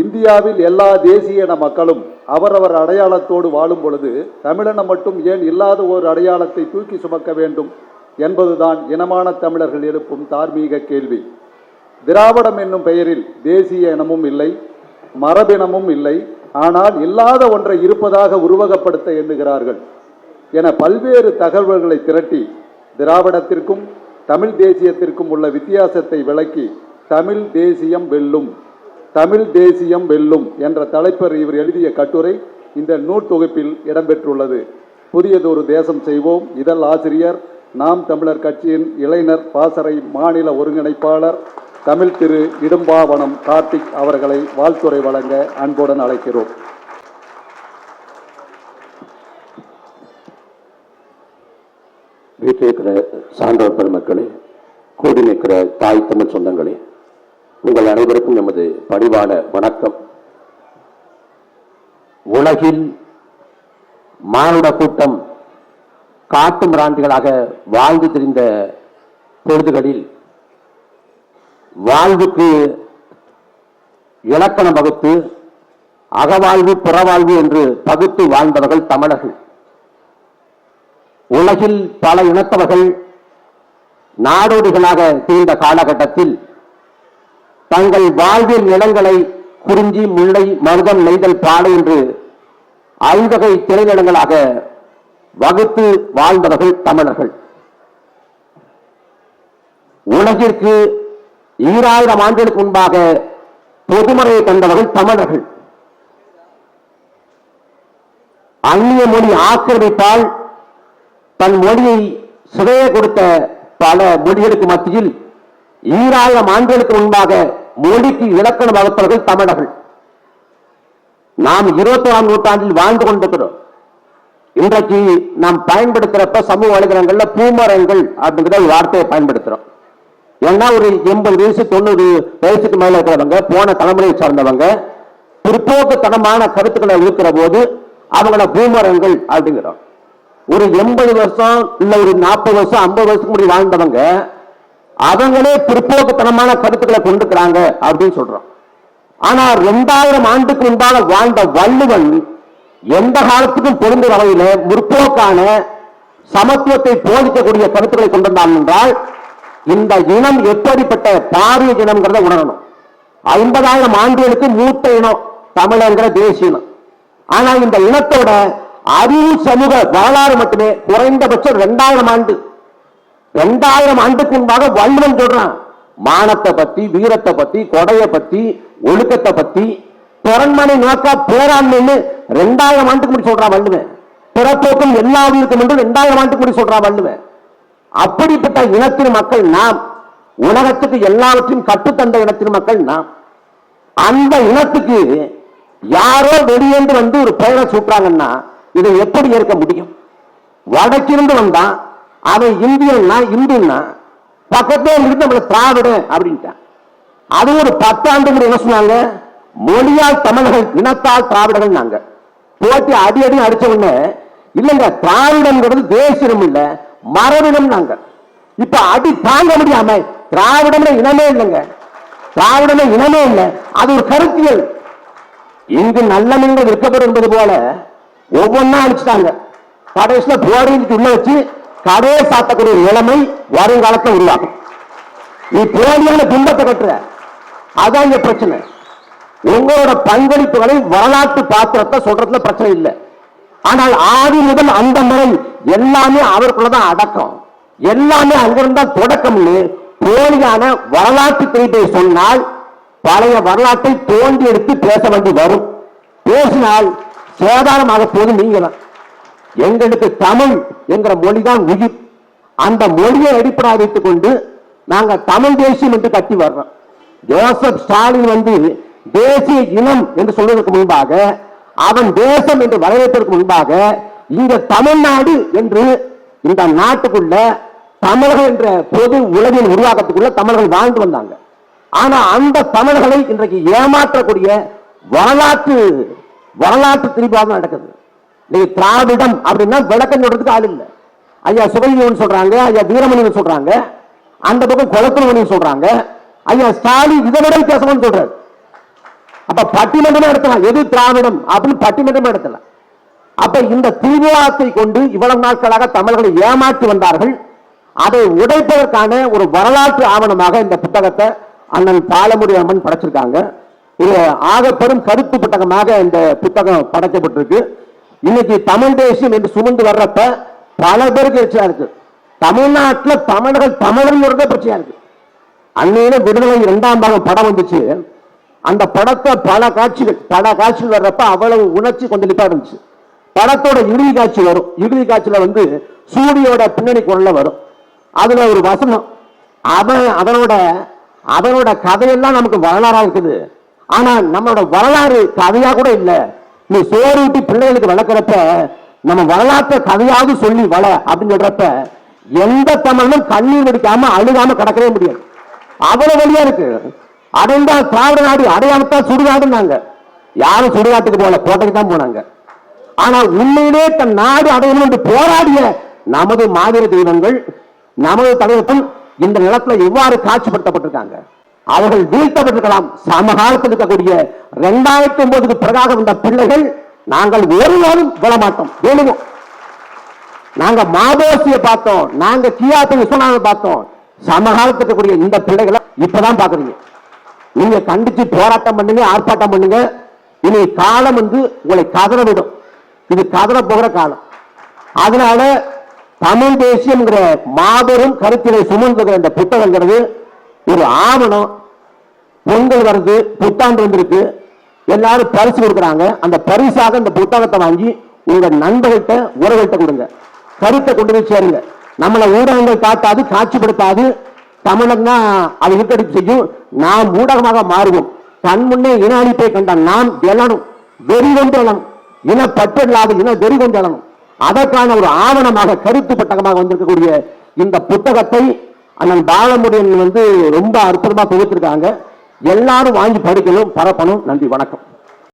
இந்தியாவில் எல்லா தேசிய இன மக்களும் அவரவர் அடையாளத்தோடு வாழும் பொழுது தமிழனம் மட்டும் ஏன் இல்லாத ஒரு அடையாளத்தை தூக்கி சுமக்க வேண்டும் என்பதுதான் இனமான தமிழர்கள் எழுப்பும் தார்மீக கேள்வி. திராவிடம் என்னும் பெயரில் தேசிய இனமும் இல்லை மரபினமும் இல்லை ஆனால் இல்லாத ஒன்றை இருப்பதாக உருவகப்படுத்த எண்ணுகிறார்கள். என பல்வேறு தகவல்களை திரட்டி திராவிடத்திற்கும் தமிழ் தேசியத்திற்கும் உள்ள வித்தியாசத்தை விளக்கி தமிழ் தேசியம் வெல்லும். தமிழ் தேசியம் வெல்லும் என்ற தலைப்பர் இவர் எழுதிய கட்டுரை இந்த நூல் தொகுப்பில் இடம்பெற்றுள்ளது. புதியதொரு தேசம் செய்வோம். இதழ் ஆசிரியர் நாம் தமிழர் கட்சியின் இளைஞர் பாசறை மாநில ஒருங்கிணைப்பாளர் தமிழ் திரு இடும்பாவனம் கார்த்திக் அவர்களை வாழ்த்துறை வழங்க அன்புடன் அழைக்கிறோம். வீட்டில் இருக்கிற சான்றோர் பெருமக்களே கூடி நிற்கிற தாய் தமிழ் சொந்தங்களே உங்கள் அனைவருக்கும் நமது பணிவான வணக்கம். உலகில் மானுட கூட்டம் காட்டு மிராண்டிகளாக வாழ்ந்து திரிந்த பொழுதுகளில் வாழ்வுக்கு இலக்கணம் வகுத்து அகவாழ்வு புறவாழ்வு என்று பகுத்து வாழ்ந்தவர்கள் தமிழர்கள். உலகில் பல இனத்தவர்கள் நாடோடிகளாக தீர்ந்த காலகட்டத்தில் தங்கள் வாழ்வில் நிலங்களை குறிஞ்சி முல்லை மருதம் நெய்தல் பாலை என்று ஐந்தகை திரைநிலங்களாக வகுத்து வாழ்ந்தவர்கள் தமிழர்கள். உலகிற்கு ஈராயிரம் ஆண்டுகளுக்கு முன்பாக பொதுமறையை கண்டவர்கள் தமிழர்கள். அந்நிய மொழி ஆக்கிரமிப்பால் தன் மொழியை சுவைய கொடுத்த பல மொழிகளுக்கு மத்தியில் ஈராயிரம் ஆண்டுகளுக்கு முன்பாக மொழிக்கு இலக்கணம் வகுப்பவர்கள் தமிழர்கள். நாம் இருபத்தி ஆறாம் நூற்றாண்டில் வாழ்ந்து கொண்டிருக்கிறோம். இன்றைக்கு நாம் பயன்படுத்துறப்ப சமூக வலைதளங்கள்ல பூமரங்கள் அப்படிங்கிற ஒரு வார்த்தையை பயன்படுத்துறோம். ஏன்னா ஒரு எண்பது வயசு தொண்ணூறு வயசுக்கு மேல இருக்கிறவங்க போன தலைமுறையை சார்ந்தவங்க பிற்போக்குத்தனமான கருத்துக்களை இருக்கிற போது அவங்கள பூமரங்கள் அப்படிங்கிறோம். ஒரு எண்பது வருஷம் இல்ல ஒரு நாற்பது வருஷம் ஐம்பது வருஷத்துக்கு முன்னாடி வாழ்ந்தவங்க அவங்களே பிற்போக்குத்தனமான கருத்துக்களை கொண்டிருக்கிறாங்க அப்படின்னு சொல்றோம். ஆனா ரெண்டாயிரம் ஆண்டுக்கு முன்பாக வாழ்ந்த வள்ளுவன் எந்த காலத்துக்கும் பொருந்த வகையில முற்போக்கான சமத்துவத்தை போதிக்கக்கூடிய கருத்துக்களை கொண்டிருந்தான் என்றால் இந்த இனம் எப்படிப்பட்ட பாரிய இனம்ங்கிறத உணரணும். ஐம்பதாயிரம் ஆண்டுகளுக்கு மூத்த இனம் தமிழங்கிற தேசிய இனம். ஆனா இந்த இனத்தோட அறிவு சமூக வரலாறு மட்டுமே குறைந்தபட்சம் ரெண்டாயிரம் ஆண்டு ரெண்டாயிரம் ஆண்டுக்கு முன்பாக வள்ளுவன் சொல்றான் மானத்தை பத்தி வீரத்தை பத்தி கொடையை பத்தி ஒழுக்கத்தை பத்தி பிறன்மனை நோக்கா பேராண்மைன்னு ரெண்டாயிரம் ஆண்டுக்கு முடி சொல்றான் வள்ளுவன். பிறப்போக்கும் எல்லா உயிருக்கும் என்று ரெண்டாயிரம் ஆண்டுக்கு முடி சொல்றான் வள்ளுவன். அப்படிப்பட்ட இனத்தின் மக்கள் நாம் உலகத்துக்கு எல்லாவற்றையும் கட்டுத்தந்த இனத்தின் மக்கள் நாம். அந்த இனத்துக்கு யாரோ வெளியேந்து வந்து ஒரு பெயரை சூட்டுறாங்கன்னா இதை எப்படி ஏற்க முடியும்? வடக்கிருந்து வந்தான் அவன் இந்தியன்னா இந்துன்னா பக்கத்தே இருந்து நம்மளை திராவிட அப்படின்ட்டான். அது ஒரு பத்தாண்டு என்ன சொன்னாங்க? மொழியால் தமிழர்கள் இனத்தால் திராவிடர்கள் நாங்க. போட்டி அடி அடி அடிச்ச உடனே இல்லைங்க திராவிடங்கிறது தேசியம் இல்ல மரபினம் நாங்க. இப்ப அடி தாங்க முடியாம திராவிடம் இனமே இல்லைங்க. திராவிடம் இனமே இல்லை. அது ஒரு கருத்தியல். இங்கு நல்ல மீன்கள் விற்கப்படும் என்பது போல ஒவ்வொன்னா அடிச்சுட்டாங்க. கடைசியில போரிக்கு உள்ள வச்சு கடையை சாத்தக்கூடிய நிலைமை வருங்காலத்தில் உருவாகும். நீ போலியான பிம்பத்தை கட்டுற. அதான் இங்க பிரச்சனை. உங்களோட பங்களிப்புகளை வரலாற்று பாத்திரத்தை சொல்றதுல பிரச்சனை இல்லை. ஆனால் ஆதி முதல் அந்த முறை எல்லாமே அவருக்குள்ளதான் அடக்கம். எல்லாமே அங்கிருந்தால் தொடக்கம்னு போலியான வரலாற்று குறிப்பை சொன்னால் பழைய வரலாற்றை தோண்டி எடுத்து பேச வேண்டி வரும். பேசினால் சேதாரமாக போது நீங்க தான் எங்களுக்கு தமிழ் என்கிற மொழிதான் உயிர். அந்த மொழியை அடிப்படையாக வைத்துக் கொண்டு நாங்க தமிழ் தேசியம் என்று கட்டி வர்றோம். ஜோசப் ஸ்டாலின் வந்து தேசிய இனம் என்று சொல்வதற்கு முன்பாக அவன் தேசம் என்று வரவேற்பதற்கு முன்பாக இந்த தமிழ்நாடு என்று இந்த நாட்டுக்குள்ள தமிழர்கள் என்ற பொது உலகின் உருவாக்கத்துக்குள்ள தமிழர்கள் வாழ்ந்து வந்தாங்க. ஆனா அந்த தமிழர்களை இன்றைக்கு ஏமாற்றக்கூடிய வரலாற்று வரலாற்று திரிபாகம் நடக்குது. நீங்க திராவிடம் அப்படின்னா விளக்கம் சொல்றதுக்கு ஆள் இல்லை. ஐயா சுபலிங்கன் சொல்றாங்க ஐயா வீரமணியன் சொல்றாங்க அந்த பக்கம் குளத்துமணி சொல்றாங்க ஐயா ஸ்டாலின் இதை விட வித்தியாசம்னு சொல்றாரு. அப்ப பட்டிமன்றமே நடத்தலாம் எது திராவிடம் அப்படின்னு பட்டிமன்றமே நடத்தலாம் அப்ப இந்த தீவிரவாதத்தை கொண்டு இவ்வளவு நாட்களாக தமிழர்களை ஏமாற்றி வந்தார்கள். அதை உடைப்பதற்கான ஒரு வரலாற்று ஆவணமாக இந்த புத்தகத்தை அண்ணன் பாலமுடி அம்மன் படைச்சிருக்காங்க. இது ஆக பெரும் கருத்து புத்தகமாக இந்த புத்தகம் படைக்கப்பட்டிருக்கு. இன்னைக்கு தமிழ் தேசியம் என்று சுமந்து வர்றப்ப பல பேருக்கு பிரச்சனையா இருக்கு. தமிழ்நாட்டுல தமிழர்கள் தமிழர்கள் பிரச்சனையா இருக்கு. அன்னையில விடுதலை இரண்டாம் பாகம் படம் வந்துச்சு. அந்த படத்தை பல காட்சிகள் பல காட்சிகள் வர்றப்ப அவ்வளவு உணர்ச்சி கொந்தளிப்பா இருந்துச்சு. படத்தோட இறுதி காட்சி வரும். இறுதி காட்சியில வந்து சூரியோட பின்னணி குரல்ல வரும். அதுல ஒரு வசனம் அவன் அதனோட அதனோட கதையெல்லாம் நமக்கு வரலாறா இருக்குது. ஆனா நம்மளோட வரலாறு கதையா கூட இல்லை. நீ சோறு ஊட்டி பிள்ளைகளுக்கு வளர்க்குறப்ப நம்ம வரலாற்றை கதையாவது சொல்லி வள அப்படின்னு சொல்றப்ப எந்த தமிழனும் கண்ணீர் வெடிக்காம அழுகாம கடக்கவே முடியாது. அவ்வளவு வழியா இருக்கு. அடைந்தா திராவிட நாடு அடையாளத்தான் சுடுகாடுனாங்க யாரும் சுடுகாட்டுக்கு போல கோட்டைக்கு தான் போனாங்க. ஆனா உண்மையிலே தன் நாடு அடையணும் என்று போராடிய நமது மாதிரி தெய்வங்கள் நமது தலைவர்கள் இந்த நிலத்துல எவ்வாறு காட்சிப்படுத்தப்பட்டிருக்காங்க? அவர்கள் வீழ்த்தப்பட்டிருக்கலாம் சமகாலத்தில் இருக்கக்கூடிய இரண்டாயிரத்தி ஒன்பதுக்கு பிறகாக வந்த பிள்ளைகள் நாங்கள் ஒரு நாளும் விழமாட்டோம் வேணுவோம் நாங்க மாதோசிய பார்த்தோம் நாங்க கியாத்து விஸ்வநாத பார்த்தோம். சமகாலத்துக்கு இருக்கக்கூடிய இந்த பிள்ளைகளை இப்பதான் பாக்குறீங்க நீங்க கண்டிச்சு போராட்டம் பண்ணுங்க ஆர்ப்பாட்டம் பண்ணுங்க. இனி காலம் வந்து உங்களை கதற விடும். இது கதற போகிற காலம். அதனால தமிழ் தேசியம்ங்கிற மாபெரும் கருத்தினை சுமந்துகிற இந்த புத்தகங்கிறது ஒரு ஆவணம் பொங்கல் வருது புத்தாண்டு வந்திருக்கு. எல்லாரும் பரிசு கொடுக்குறாங்க. அந்த பரிசாக இந்த புத்தகத்தை வாங்கி உங்க நண்பர்கள்ட்ட உறவுகிட்ட கொடுங்க. கருத்தை கொண்டு போய் சேருங்க. நம்மளை ஊடகங்கள் காட்டாது காட்சிப்படுத்தாது. தமிழன் தான் அதை இழுத்தடிப்பு செய்யும். நாம் ஊடகமாக மாறுவோம். தன் முன்னே இன அழிப்பை கண்ட நாம் எழணும் வெறி கொண்டு எழணும் இன பற்றில்லாத இன வெறி கொண்டு எழணும் அதற்கான ஒரு ஆவணமாக கருத்து பட்டகமாக வந்திருக்கக்கூடிய இந்த புத்தகத்தை அண்ணன் பாலமுடியன் வந்து ரொம்ப அற்புதமாக தொகுத்திருக்காங்க. எல்லாரும் வாங்கி படிக்கணும் பரப்பணும். நன்றி வணக்கம்.